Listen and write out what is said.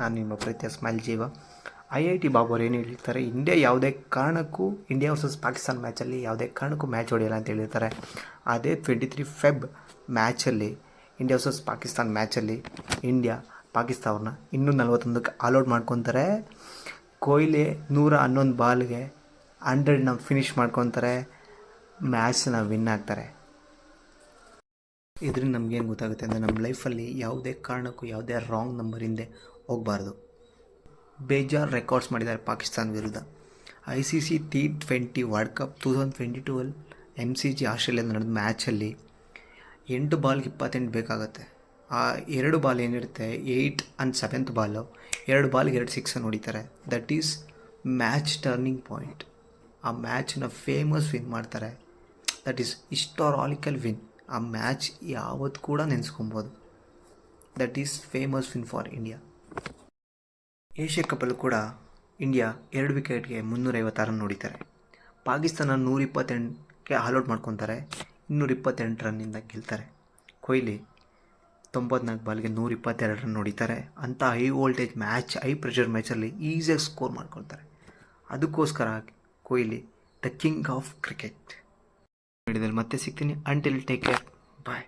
ನಾನು ನಿಮ್ಮ ಪ್ರೀತಿಯ ಸ್ಮೈಲ್ ಜೀವ. ಐ ಐ ಟಿ ಬಾಬು ಅವ್ರು ಏನು ಹೇಳಿರ್ತಾರೆ, ಇಂಡಿಯಾ ಯಾವುದೇ ಕಾರಣಕ್ಕೂ, ಇಂಡಿಯಾ ವರ್ಸಸ್ ಪಾಕಿಸ್ತಾನ ಮ್ಯಾಚಲ್ಲಿ ಯಾವುದೇ ಕಾರಣಕ್ಕೂ ಮ್ಯಾಚ್ ಹೊಡೆಯಲ್ಲ ಅಂತ ಹೇಳಿರ್ತಾರೆ. ಅದೇ ಟ್ವೆಂಟಿ ತ್ರೀ ಫೆಬ್ ಮ್ಯಾಚಲ್ಲಿ ಇಂಡಿಯಾ ವರ್ಸಸ್ ಪಾಕಿಸ್ತಾನ ಮ್ಯಾಚಲ್ಲಿ ಇಂಡಿಯಾ ಪಾಕಿಸ್ತಾನವ್ರನ್ನ ಇನ್ನೂ ನಲ್ವತ್ತೊಂದಕ್ಕೆ ಆಲ್ಔಟ್ ಮಾಡ್ಕೊತಾರೆ. ಕೊಹ್ಲಿ ನೂರ ಹನ್ನೊಂದು ಬಾಲ್ಗೆ ಹಂಡ್ರೆಡ್ನ ಫಿನಿಷ್ ಮಾಡ್ಕೊತಾರೆ. ಮ್ಯಾಚ್ನ ವಿನ್ ಆಗ್ತಾರೆ. ಇದರಿಂದ ನಮಗೇನು ಗೊತ್ತಾಗುತ್ತೆ ಅಂದರೆ ನಮ್ಮ ಲೈಫಲ್ಲಿ ಯಾವುದೇ ಕಾರಣಕ್ಕೂ, ಯಾವುದೇ ರಾಂಗ್ ನಂಬರ್ ಹಿಂದೆ ಹೋಗಬಾರ್ದು. ಬೇಜಾರು ರೆಕಾರ್ಡ್ಸ್ ಮಾಡಿದ್ದಾರೆ ಪಾಕಿಸ್ತಾನ ವಿರುದ್ಧ. I C C T twenty world cup two thousand twenty ಟೂವಲ್ಲಿ M C G Australia ನಡೆದ ಮ್ಯಾಚಲ್ಲಿ ಎಂಟು ಬಾಲ್ಗೆ ಇಪ್ಪತ್ತೆಂಟು ಬೇಕಾಗುತ್ತೆ. ಆ ಎರಡು ಬಾಲ್ ಏನಿರುತ್ತೆ ಏಯ್ಟ್ ಆ್ಯಂಡ್ ಸೆವೆಂತ್ ಬಾಲು ಎರಡು ಬಾಲ್ಗೆ ಎರಡು ಸಿಕ್ಸನ್ನು ಹೊಡಿತಾರೆ. That is match turning point ಆ ಮ್ಯಾಚನ್ನ ಫೇಮಸ್ ವಿನ್ ಮಾಡ್ತಾರೆ. ದಟ್ ಈಸ್ ಹಿಸ್ಟಾರಾಲಿಕಲ್ ವಿನ್ ಆ ಮ್ಯಾಚ್ ಯಾವತ್ತು ಕೂಡ ನೆನೆಸ್ಕೊಬೋದು. That is famous win for India Asia ಕಪ್ಪಲ್ಲೂ ಕೂಡ ಇಂಡಿಯಾ ಎರಡು ವಿಕೆಟ್ಗೆ ಮುನ್ನೂರೈವತ್ತು ರನ್ ನೋಡಿದ್ದಾರೆ. ಪಾಕಿಸ್ತಾನ ನೂರಿಪ್ಪತ್ತೆಂಟಕ್ಕೆ ಆಲ್ಔಟ್ ಮಾಡ್ಕೊತಾರೆ. ಇನ್ನೂರ ಇಪ್ಪತ್ತೆಂಟು ರನ್ನಿಂದ ಗೆಲ್ತಾರೆ. ಕೊಹ್ಲಿ ತೊಂಬತ್ನಾಲ್ಕು ಬಾಲ್ಗೆ ನೂರಿಪ್ಪತ್ತೆರಡು ರನ್ ನೋಡಿತಾರೆ ಅಂಥ high voltage match high pressure ಮ್ಯಾಚಲ್ಲಿ ಈಸಿಯಾಗಿ ಸ್ಕೋರ್ ಮಾಡ್ಕೊಳ್ತಾರೆ ಅದಕ್ಕೋಸ್ಕರ Kohli the king of cricket ವಿಡಿಯೋದಲ್ಲಿ ಮತ್ತೆ ಸಿಗ್ತೀನಿ. Until take care bye